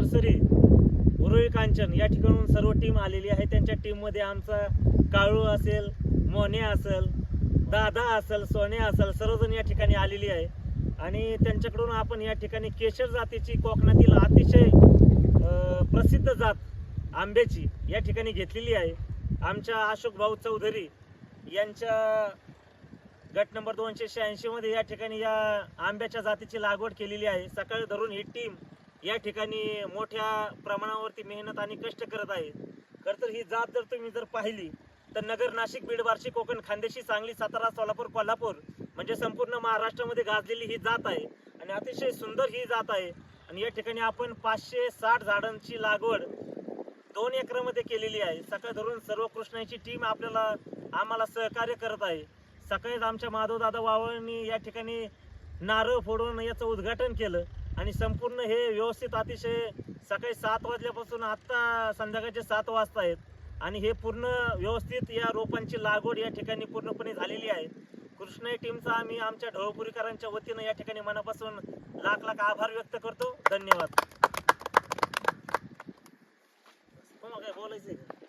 Nursery Uruli Kanchan या ठिकाणून सर्व team आलेली आहे. त्यांच्या टीममध्ये आमचा काळू असेल मोने असेल दादा असेल सोने असेल सर्वजण या ठिकाणी आलेली आहे. आणि त्यांच्याकडून आपण या ठिकाणी केशर जातीची कोकणातील अतिशय प्रसिद्ध जात आंब्याची या ठिकाणी घेतलेली आहे. आमच्या अशोक भाऊ चौधरी यांच्या गट नंबर दोनशे शहाऐंशीमध्ये या ठिकाणी या आंब्याच्या जातीची लागवड केलेली आहे. सकाळी धरून ही टीम या ठिकाणी मोठ्या प्रमाणावरती मेहनत आणि कष्ट करत आहे. खर तर ही जात जर तुम्ही जर पाहिली तर नगर नाशिक बीड बार्शी कोकण खानदेशी सांगली सातारा सोलापूर कोल्हापूर म्हणजे संपूर्ण महाराष्ट्रामध्ये गाजलेली ही जात आहे. आणि अतिशय सुंदर ही जात आहे. आणि या ठिकाणी आपण पाचशे साठ झाडांची लागवड दोन एकरामध्ये केलेली आहे. सकाळ धरून सर्व कृष्णाची टीम आपल्याला आम्हाला सहकार्य करत आहे. सकाळीच आमच्या माधवदादा वावळनी या ठिकाणी नारळ फोडून याचं उद्घाटन केलं. आणि संपूर्ण हे व्यवस्थित अतिशय सकाळी सात वाजल्यापासून आत्ता संध्याकाळचे सात वाजता आहेत. आणि हे पूर्ण व्यवस्थित या रोपांची लागवड या ठिकाणी पूर्णपणे झालेली आहे. कृष्णाई टीमचा आम्ही आमच्या ढवळपुरीकरांच्या वतीनं या ठिकाणी मनापासून लाख लाख आभार व्यक्त करतो. धन्यवाद. काय बोलायचं